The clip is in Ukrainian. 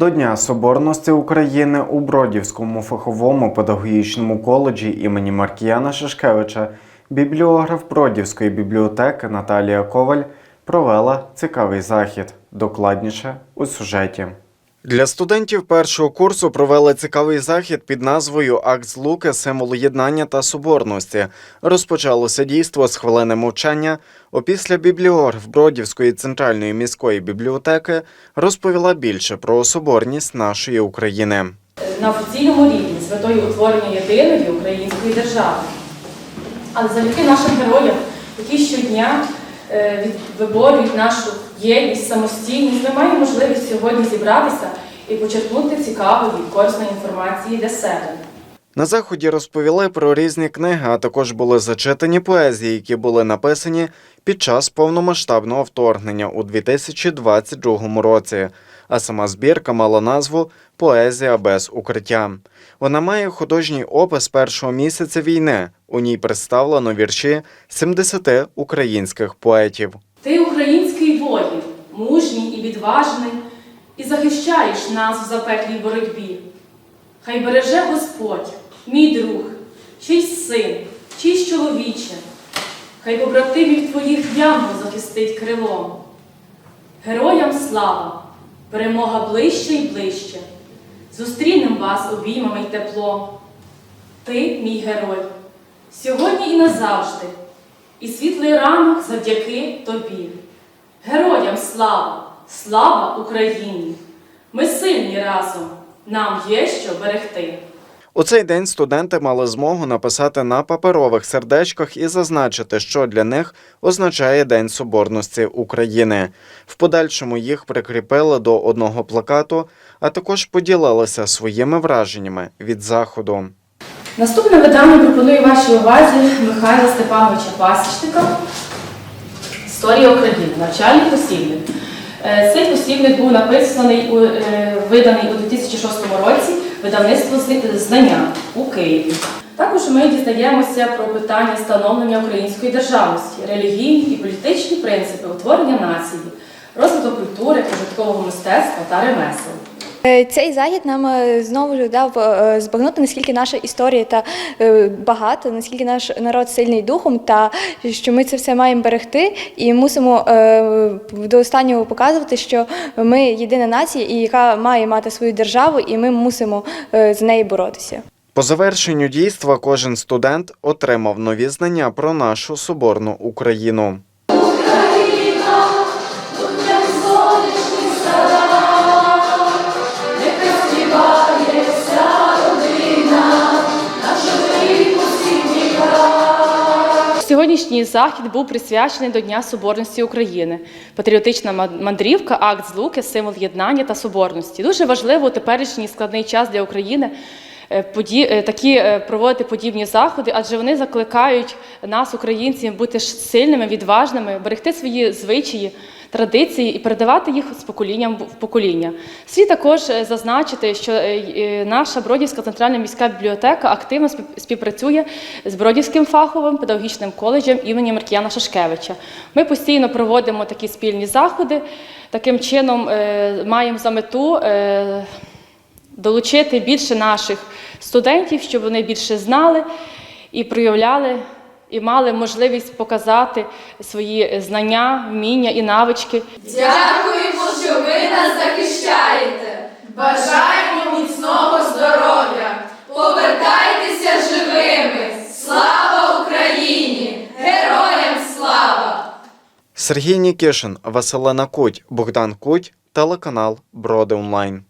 До Дня Соборності України у Бродівському фаховому педагогічному коледжі імені Маркіяна Шишкевича бібліограф Бродівської бібліотеки Наталія Коваль провела цікавий захід. Докладніше у сюжеті. Для студентів першого курсу провели цікавий захід під назвою Акт Злуки символ єднання та соборності. Розпочалося дійство з хвилини мовчання. Опісля бібліограф Бродівської центральної міської бібліотеки розповіла більше про соборність нашої України. на офіційному рівні метою утворення єдиної української держави. Але завдяки нашим героям, які щодня е, виборюють нашу єдність, самостійність, ми маємо можливість сьогодні зібратися і почерпнути цікавої корисної інформації для себе. На заході розповіли про різні книги, а також були зачитані поезії, які були написані під час повномасштабного вторгнення у 2022 році. А сама збірка мала назву Поезія без укриття. Вона має художній опис першого місяця війни. У ній представлено вірші 70 українських поетів. Ти український воїн, мужній і відважний, і захищаєш нас в запеклій боротьбі. Хай береже Господь, мій друг, чийсь син, чийсь чоловіче, хай побратимів твоїх янгол захистить крилом. Героям слава, перемога ближче й ближче. Зустрінем вас обіймами й теплом. Ти, мій герой, сьогодні і назавжди, і світлий ранок завдяки тобі. Героям слава, слава Україні! Ми сильні разом, нам є що берегти. У цей день студенти мали змогу написати на паперових сердечках і зазначити, що для них означає День Соборності України. В подальшому їх прикріпили до одного плакату, а також поділилися своїми враженнями від заходу. Наступне видання пропоную вашій увазі Михайла Степановича Пасічника Історія України, навчальний посібник. Е, Цей посібник був написаний, е, виданий у 2006 році видавництво знання у Києві. Також ми дізнаємося про питання становлення української державності, релігійні і політичні принципи утворення нації, розвиток культури, прожиткового мистецтва та ремесел. Е, Цей захід нам е, знову дав е, збагнути, наскільки наша історія та багата, наскільки наш народ сильний духом, та що ми це все маємо берегти і мусимо до останнього показувати, що ми єдина нація, і яка має мати свою державу, і ми мусимо за неї боротися. По завершенню дійства кожен студент отримав нові знання про нашу соборну Україну. Сьогоднішній захід був присвячений до Дня Соборності України. Патріотична ман- мандрівка, акт злуки, символ єднання та соборності. Дуже важливо у теперішній складний час для України поді- е, такі е, проводити подібні заходи, адже вони закликають нас, українців, бути сильними, відважними, берегти свої звичаї. Традиції і передавати їх з покоління в покоління. Слід також е, зазначити, що е, е, наша Бродівська центральна міська бібліотека активно спів- співпрацює з Бродівським фаховим педагогічним коледжем імені Маркіяна Шашкевича. Ми постійно проводимо такі спільні заходи. Таким чином е, маємо за мету е, долучити більше наших студентів, щоб вони більше знали і проявляли. І мали можливість показати свої знання, вміння і навички Дякуємо, що ви нас захищаєте. Бажаємо міцного здоров'я. Повертайтеся живими. Слава Україні! Героям слава! Сергій Нікішин, Василина Куть, Богдан Куть, телеканал Броди Онлайн.